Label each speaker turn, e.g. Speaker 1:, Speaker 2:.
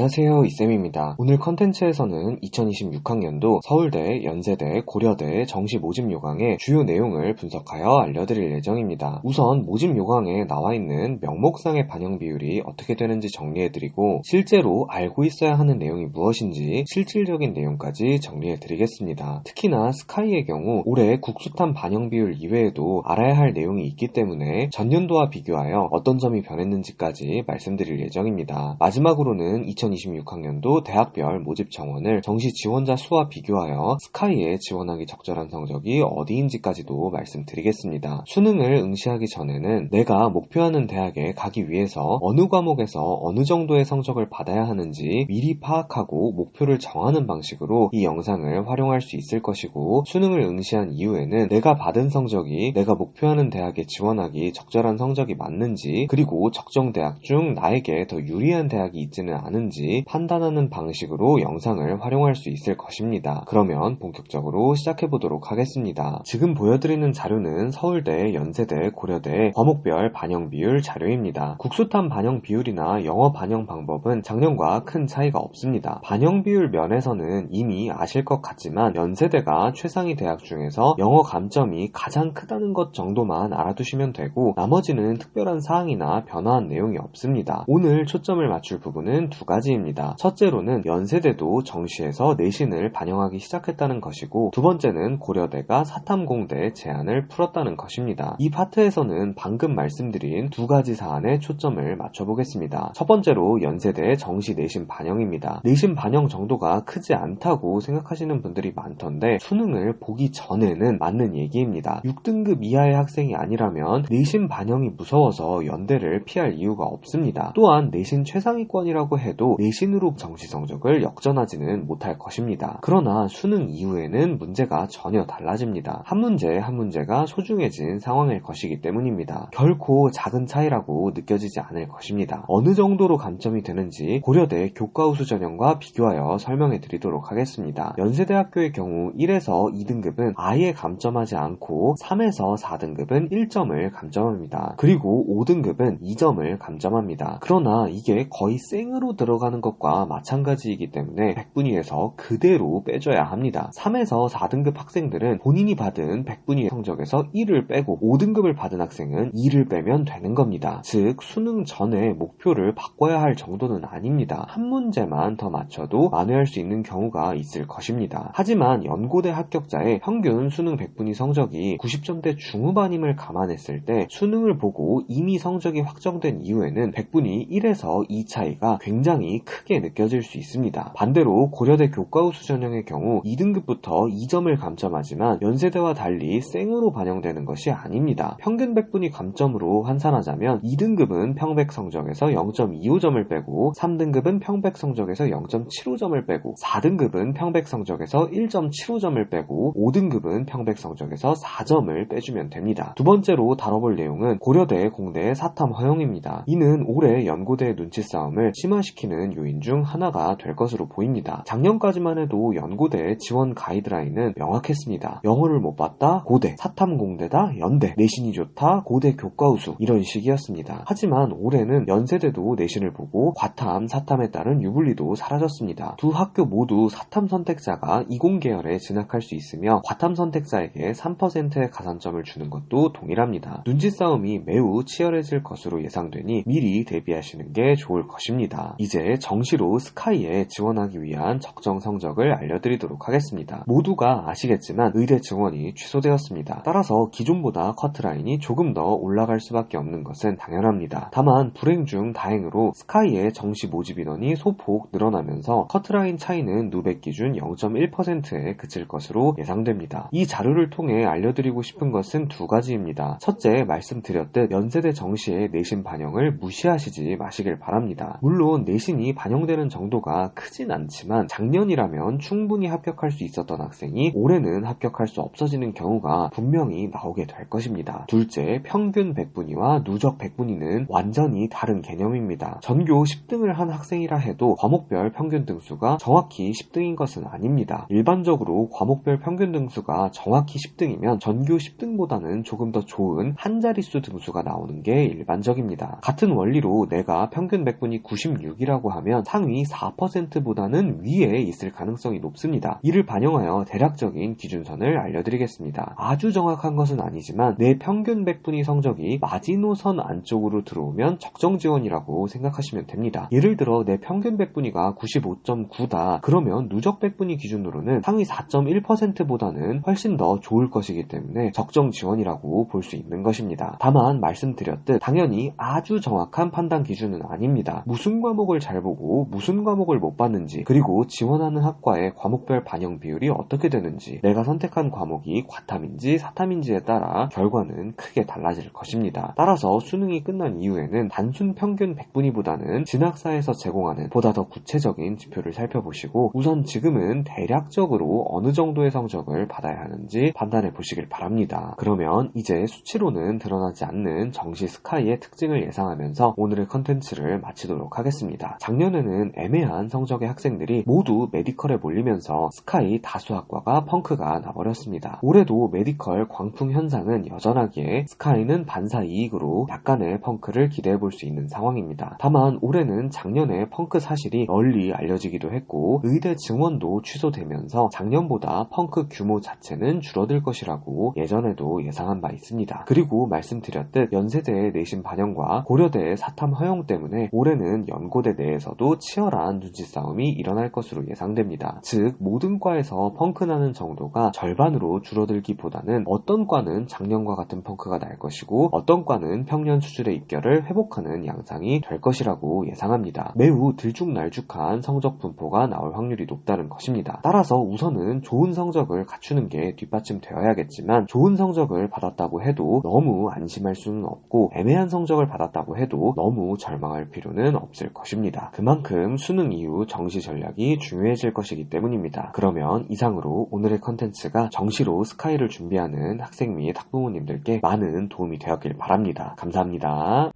Speaker 1: 안녕하세요 이쌤입니다. 오늘 컨텐츠에서는 2026학년도 서울대, 연세대, 고려대 정시 모집 요강의 주요 내용을 분석하여 알려드릴 예정입니다. 우선 모집 요강에 나와 있는 명목상의 반영 비율이 어떻게 되는지 정리해드리고 실제로 알고 있어야 하는 내용이 무엇인지 실질적인 내용까지 정리해드리겠습니다. 특히나 스카이의 경우 올해 국수탄 반영 비율 이외에도 알아야 할 내용이 있기 때문에 전년도와 비교하여 어떤 점이 변했는지까지 말씀드릴 예정입니다. 마지막으로는 2026학년도 대학별 모집 정원을 정시 지원자 수와 비교하여 스카이에 지원하기 적절한 성적이 어디인지까지도 말씀드리겠습니다. 수능을 응시하기 전에는 내가 목표하는 대학에 가기 위해서 어느 과목에서 어느 정도의 성적을 받아야 하는지 미리 파악하고 목표를 정하는 방식으로 이 영상을 활용할 수 있을 것이고 수능을 응시한 이후에는 내가 받은 성적이 내가 목표하는 대학에 지원하기 적절한 성적이 맞는지 그리고 적정 대학 중 나에게 더 유리한 대학이 있지는 않은지 하는지 판단하는 방식으로 영상을 활용할 수 있을 것입니다. 그러면 본격적으로 시작해 보도록 하겠습니다. 지금 보여드리는 자료는 서울대, 연세대, 고려대 과목별 반영 비율 자료입니다. 국수탄 반영 비율이나 영어 반영 방법은 작년과 큰 차이가 없습니다. 반영 비율 면에서는 이미 아실 것 같지만 연세대가 최상위 대학 중에서 영어 감점이 가장 크다는 것 정도만 알아두시면 되고 나머지는 특별한 사항이나 변화한 내용이 없습니다. 오늘 초점을 맞출 부분은 두 가지 입니다. 첫째로는 연세대도 정시에서 내신을 반영하기 시작했다는 것이고 두 번째는 고려대가 사탐공대 제안을 풀었다는 것입니다. 이 파트에서는 방금 말씀드린 두 가지 사안에 초점을 맞춰보겠습니다. 첫 번째로 연세대 정시 내신 반영입니다. 내신 반영 정도가 크지 않다고 생각하시는 분들이 많던데 수능을 보기 전에는 맞는 얘기입니다. 6등급 이하의 학생이 아니라면 내신 반영이 무서워서 연대를 피할 이유가 없습니다. 또한 내신 최상위권이라고 해도 내신으로 정시 성적을 역전하지는 못할 것입니다. 그러나 수능 이후에는 문제가 전혀 달라집니다. 한 문제 한 문제가 소중해진 상황일 것이기 때문입니다. 결코 작은 차이라고 느껴지지 않을 것입니다. 어느 정도로 감점이 되는지 고려대 교과우수 전형과 비교하여 설명해 드리도록 하겠습니다. 연세대학교의 경우 1에서 2등급은 아예 감점하지 않고 3에서 4등급은 1점을 감점합니다. 그리고 5등급은 2점을 감점합니다. 그러나 이게 거의 생으로 들어 들어가는 것과 마찬가지이기 때문에 100분위에서 그대로 빼줘야 합니다. 3에서 4등급 학생들은 본인이 받은 100분위 성적에서 1을 빼고 5등급을 받은 학생은 2를 빼면 되는 겁니다. 즉 수능 전에 목표를 바꿔야 할 정도는 아닙니다. 한 문제만 더 맞춰도 만회할 수 있는 경우가 있을 것입니다. 하지만 연고대 합격자의 평균 수능 100분위 성적이 90점대 중후반임을 감안했을 때 수능을 보고 이미 성적이 확정된 이후에는 100분위 1에서 2 차이가 굉장히 상당히 크게 느껴질 수 있습니다. 반대로 고려대 교과우수 전형의 경우 2등급부터 2점을 감점하지만 연세대와 달리 생으로 반영되는 것이 아닙니다. 평균 백분위 감점으로 환산하자면 2등급은 평백 성적에서 0.25점을 빼고 3등급은 평백 성적에서 0.75점을 빼고 4등급은 평백 성적에서 1.75점을 빼고 5등급은 평백 성적에서 4점을 빼주면 됩니다. 두 번째로 다뤄볼 내용은 고려대 공대 사탐 허용입니다. 이는 올해 연고대 눈치 싸움을 심화시키는 시키는 요인 중 하나가 될 것으로 보입니다. 작년까지만 해도 연고대 지원 가이드라인은 명확했습니다. 영어를 못 봤다? 고대, 사탐공대다? 연대, 내신이 좋다? 고대 교과우수 이런 식이었습니다. 하지만 올해는 연세대도 내신을 보고 과탐, 사탐에 따른 유불리도 사라졌습니다. 두 학교 모두 사탐 선택자가 이공계열에 진학할 수 있으며 과탐 선택자에게 3%의 가산점을 주는 것도 동일합니다. 눈치 싸움이 매우 치열해질 것으로 예상되니 미리 대비하시는 게 좋을 것입니다. 이제 이제 정시로 스카이에 지원하기 위한 적정 성적을 알려드리도록 하겠습니다. 모두가 아시겠지만 의대 증원이 취소되었습니다. 따라서 기존보다 커트라인이 조금 더 올라갈 수밖에 없는 것은 당연합니다. 다만 불행 중 다행으로 스카이의 정시 모집 인원이 소폭 늘어나면서 커트라인 차이는 누백 기준 0.1%에 그칠 것으로 예상됩니다. 이 자료를 통해 알려드리고 싶은 것은 두 가지입니다. 첫째 말씀드렸듯 연세대 정시의 내신 반영을 무시하시지 마시길 바랍니다. 물론 내신 내신이 반영되는 정도가 크진 않지만 작년이라면 충분히 합격할 수 있었던 학생이 올해는 합격할 수 없어지는 경우가 분명히 나오게 될 것입니다. 둘째, 평균 100분위와 누적 100분위는 완전히 다른 개념입니다. 전교 10등을 한 학생이라 해도 과목별 평균 등수가 정확히 10등인 것은 아닙니다. 일반적으로 과목별 평균 등수가 정확히 10등이면 전교 10등보다는 조금 더 좋은 한 자릿수 등수가 나오는 게 일반적입니다. 같은 원리로 내가 평균 100분위 96이라고 하면 상위 4%보다는 위에 있을 가능성이 높습니다. 이를 반영하여 대략적인 기준선을 알려드리겠습니다. 아주 정확한 것은 아니지만 내 평균 백분위 성적이 마지노선 안쪽으로 들어오면 적정 지원이라고 생각하시면 됩니다. 예를 들어 내 평균 백분위가 95.9다 그러면 누적 백분위 기준으로는 상위 4.1%보다는 훨씬 더 좋을 것이기 때문에 적정 지원이라고 볼 수 있는 것입니다. 다만 말씀드렸듯 당연히 아주 정확한 판단 기준은 아닙니다. 무슨 과목을 잘 보고 무슨 과목을 못 봤는지 그리고 지원하는 학과의 과목별 반영 비율이 어떻게 되는지 내가 선택한 과목이 과탐인지 사탐인지에 따라 결과는 크게 달라질 것입니다. 따라서 수능이 끝난 이후에는 단순 평균 100분위보다는 진학사에서 제공하는 보다 더 구체적인 지표를 살펴보시고 우선 지금은 대략적으로 어느 정도의 성적을 받아야 하는지 판단해 보시길 바랍니다. 그러면 이제 수치로는 드러나지 않는 정시 스카이의 특징을 예상하면서 오늘의 컨텐츠를 마치도록 하겠습니다. 작년에는 애매한 성적의 학생들이 모두 메디컬에 몰리면서 스카이 다수학과가 펑크가 나버렸습니다. 올해도 메디컬 광풍 현상은 여전하기에 스카이는 반사 이익으로 약간의 펑크를 기대해 볼 수 있는 상황입니다. 다만 올해는 작년에 펑크 사실이 널리 알려지기도 했고 의대 증원도 취소되면서 작년보다 펑크 규모 자체는 줄어들 것이라고 예전에도 예상한 바 있습니다. 그리고 말씀드렸듯 연세대의 내신 반영과 고려대의 사탐 허용 때문에 올해는 연고대 내 에서도 치열한 눈치 싸움이 일어날 것으로 예상됩니다. 즉 모든 과에서 펑크 나는 정도가 절반으로 줄어들기보다는 어떤 과는 작년과 같은 펑크가 날 것이고 어떤 과는 평년 수준의 입결을 회복하는 양상이 될 것이라고 예상합니다. 매우 들쭉날쭉한 성적 분포가 나올 확률이 높다는 것입니다. 따라서 우선은 좋은 성적을 갖추는 게 뒷받침되어야겠지만 좋은 성적을 받았다고 해도 너무 안심할 수는 없고 애매한 성적을 받았다고 해도 너무 절망할 필요는 없을 것입 니다. 그만큼 수능 이후 정시 전략이 중요해질 것이기 때문입니다. 그러면 이상으로 오늘의 컨텐츠가 정시로 스카이를 준비하는 학생 및 학부모님들께 많은 도움이 되었길 바랍니다. 감사합니다.